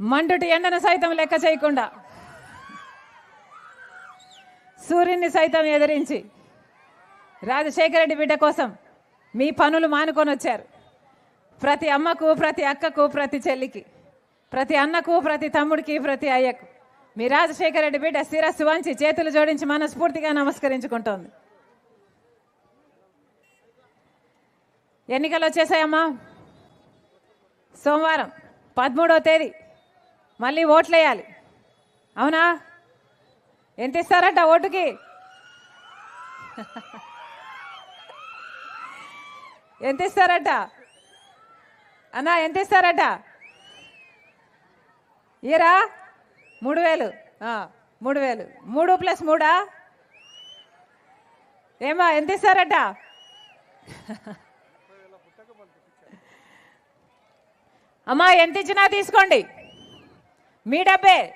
మండుటి ఎండను సైతం లెక్క చేయకుండా. సూర్యుని సైతం ఎదిరించి. రాజశేఖర రెడ్డి బిడ్డ కోసం మీ పనులు మానుకొని వచ్చారు. ప్రతి అమ్మకు ప్రతి అక్కకు ప్రతి చెల్లికి ప్రతి అన్నకు ప్రతి తమ్ముడికి ప్రతి అయ్యకు మీ రాజశేఖర రెడ్డి బిడ్డ శిరస్సు వంచి చేతులు జోడించి మనస్ఫూర్తిగా నమస్కరించుకుంటోంది. ఎన్నికలు వచ్చేసాయమ్మా. సోమవారం పదమూడవ తేదీ మళ్ళీ ఓట్లేయాలి. అవునా? ఎంత ఇస్తారంట ఓటుకి? ఎంత ఇస్తారట? అన్నా ఎంత ఇస్తారట? ఈరా? మూడు వేలు. మూడు వేలు. మూడు ప్లస్ మూడా? ఏమా ఎంత ఇస్తారట? అమ్మా ఎంత ఇచ్చినా తీసుకోండి. మీ డబ్బే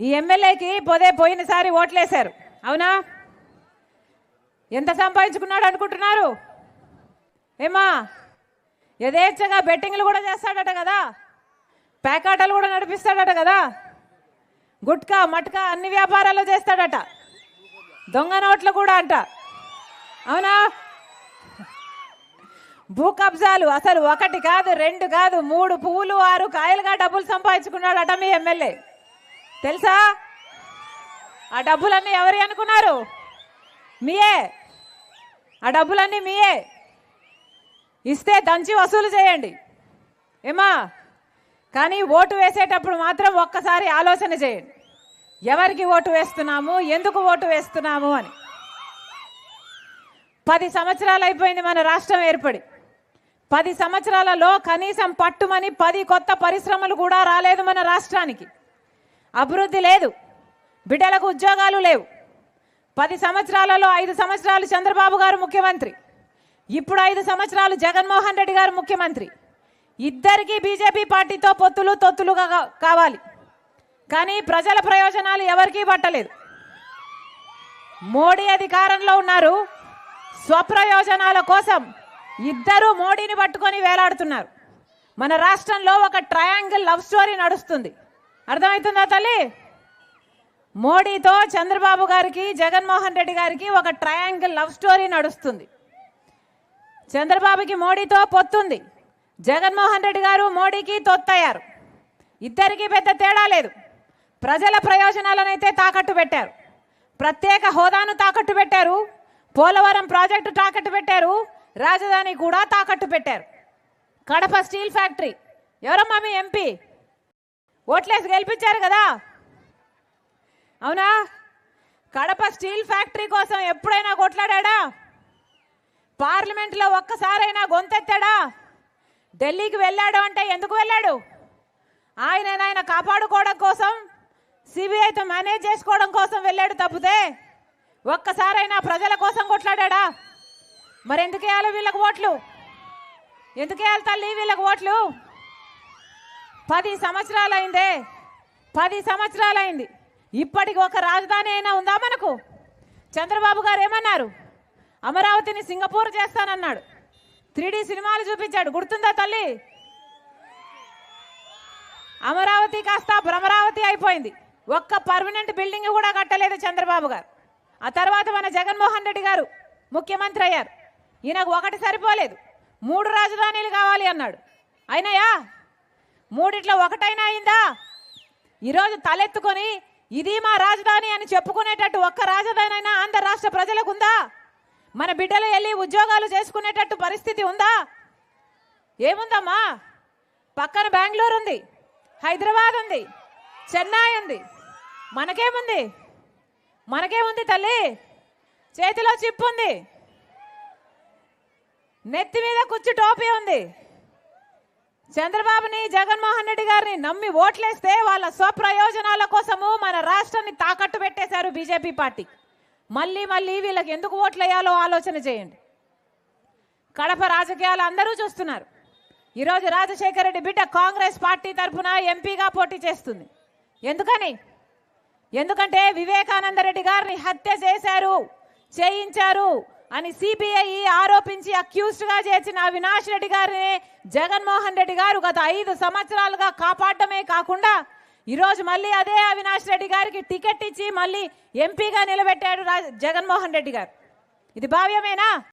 ఈ ఎమ్మెల్యేకి పొదే పోయినసారి ఓట్లేశారు. అవునా? ఎంత సంపాదించుకున్నాడు అనుకుంటున్నారు? ఏమా యథేచ్ఛగా బెట్టింగ్లు కూడా చేస్తాడట కదా? ప్యాకాటలు కూడా నడిపిస్తాడట కదా? గుట్కా మట్కా అన్ని వ్యాపారాలు చేస్తాడట. దొంగ నోట్లు కూడా అంట. అవునా? భూ కబ్జాలు అసలు ఒకటి కాదు రెండు కాదు మూడు పువ్వులు ఆరు కాయలుగా డబ్బులు సంపాదించుకున్నాడు అట మీ ఎమ్మెల్యే. తెలుసా? ఆ డబ్బులన్నీ ఎవరి అనుకున్నారు? మీయే. ఆ డబ్బులన్నీ మీయే. ఇస్తే దంచి వసూలు చేయండి. ఏమా కానీ ఓటు వేసేటప్పుడు మాత్రం ఒక్కసారి ఆలోచన చేయండి. ఎవరికి ఓటు వేస్తున్నాము? ఎందుకు ఓటు వేస్తున్నాము అని. పది సంవత్సరాలు అయిపోయింది మన రాష్ట్రం ఏర్పడి. పది సంవత్సరాలలో కనీసం పట్టుమని పది కొత్త పరిశ్రమలు కూడా రాలేదు మన రాష్ట్రానికి. అభివృద్ధి లేదు. బిడ్డలకు ఉద్యోగాలు లేవు. పది సంవత్సరాలలో ఐదు సంవత్సరాలు చంద్రబాబు గారు ముఖ్యమంత్రి. ఇప్పుడు ఐదు సంవత్సరాలు జగన్మోహన్ రెడ్డి గారు ముఖ్యమంత్రి. ఇద్దరికీ బీజేపీ పార్టీతో పొత్తులు తొత్తులుగా కావాలి. కానీ ప్రజల ప్రయోజనాలు ఎవరికీ పట్టలేదు. మోడీ అధికారంలో ఉన్నారు. స్వప్రయోజనాల కోసం ఇద్దరు మోడీని పట్టుకొని వేలాడుతున్నారు. మన రాష్ట్రంలో ఒక ట్రయాంగిల్ లవ్ స్టోరీ నడుస్తుంది. అర్థమవుతుందా తల్లి? మోడీతో చంద్రబాబు గారికి జగన్మోహన్ రెడ్డి గారికి ఒక ట్రయాంగిల్ లవ్ స్టోరీ నడుస్తుంది. చంద్రబాబుకి మోడీతో పొత్తుంది. జగన్మోహన్ రెడ్డి గారు మోడీకి తొత్తయ్యారు. ఇద్దరికీ పెద్ద తేడా లేదు. ప్రజల ప్రయోజనాలనైతే తాకట్టు పెట్టారు. ప్రత్యేక హోదాను తాకట్టు పెట్టారు. పోలవరం ప్రాజెక్టు తాకట్టు పెట్టారు. రాజధాని కూడా తాకట్టు పెట్టారు. Kadapa steel factory. ఎవరమ్మా మీ ఎంపీ? ఓట్లేసి గెలిపించారు కదా? అవునా? కడప స్టీల్ ఫ్యాక్టరీ కోసం ఎప్పుడైనా కొట్లాడా పార్లమెంట్లో ఒక్కసారైనా గొంతెత్తాడా? ఢిల్లీకి వెళ్ళాడు అంటే ఎందుకు వెళ్ళాడు? ఆయన ఆయన కాపాడుకోవడం కోసం సిబిఐతో మేనేజ్ చేసుకోవడం కోసం వెళ్ళాడు తప్పితే ఒక్కసారైనా ప్రజల కోసం కొట్లాడా మరి ఎందుకు వేయాలి వీళ్ళకి ఓట్లు? ఎందుకు వేయాలి తల్లి వీళ్ళకి ఓట్లు? పది సంవత్సరాలు అయిందే పది సంవత్సరాలు అయింది ఇప్పటికి ఒక రాజధాని అయినా ఉందా మనకు? చంద్రబాబు గారు ఏమన్నారు? అమరావతిని సింగపూర్ చేస్తానన్నాడు. త్రీ సినిమాలు చూపించాడు. గుర్తుందా తల్లి? అమరావతి కాస్త భ్రమరావతి అయిపోయింది. ఒక్క పర్మనెంట్ బిల్డింగ్ కూడా కట్టలేదు చంద్రబాబు గారు. ఆ తర్వాత మన జగన్మోహన్ రెడ్డి గారు ముఖ్యమంత్రి అయ్యారు. ఈయనకు ఒకటి సరిపోలేదు. మూడు రాజధానీలు కావాలి అన్నాడు. అయినాయా మూడిట్లో ఒకటైనా అయిందా? ఈరోజు తలెత్తుకొని ఇది మా రాజధాని అని చెప్పుకునేటట్టు ఒక్క రాజధాని అయినా ఆంధ్ర రాష్ట్ర ప్రజలకు ఉందా? మన బిడ్డలు వెళ్ళి ఉద్యోగాలు చేసుకునేటట్టు పరిస్థితి ఉందా? ఏముందమ్మా? పక్కన బెంగళూరు ఉంది హైదరాబాద్ ఉంది చెన్నై ఉంది. మనకేముంది? మనకేముంది తల్లి? చేతిలో చిప్పు ఉంది. నెత్తి మీద కూర్చు టోపీ ఉంది. చంద్రబాబుని జగన్మోహన్ రెడ్డి గారిని నమ్మి ఓట్లేస్తే వాళ్ళ స్వప్రయోజనాల కోసము మన రాష్ట్రాన్ని తాకట్టు పెట్టేశారు బీజేపీ పార్టీ. మళ్ళీ మళ్ళీ వీళ్ళకి ఎందుకు ఓట్లేయాలో ఆలోచన చేయండి. కడప రాజకీయాలు అందరూ చూస్తున్నారు. ఈరోజు రాజశేఖర రెడ్డి బిడ్డ కాంగ్రెస్ పార్టీ తరఫున ఎంపీగా పోటీ చేస్తుంది. ఎందుకని? ఎందుకంటే వివేకానంద రెడ్డి గారిని హత్య చేశారు చేయించారు. అని సిబిఐ ఆరోపించి అక్యూజ్డ్గా చేర్చిన అవినాష్ రెడ్డి గారిని జగన్మోహన్ రెడ్డి గారు గత ఐదు సంవత్సరాలుగా కాపాడటమే కాకుండా ఈరోజు మళ్ళీ అదే అవినాష్ రెడ్డి గారికి టికెట్ ఇచ్చి మళ్ళీ ఎంపీగా నిలబెట్టాడు జగన్మోహన్ రెడ్డి గారు. ఇది భావ్యమేనా?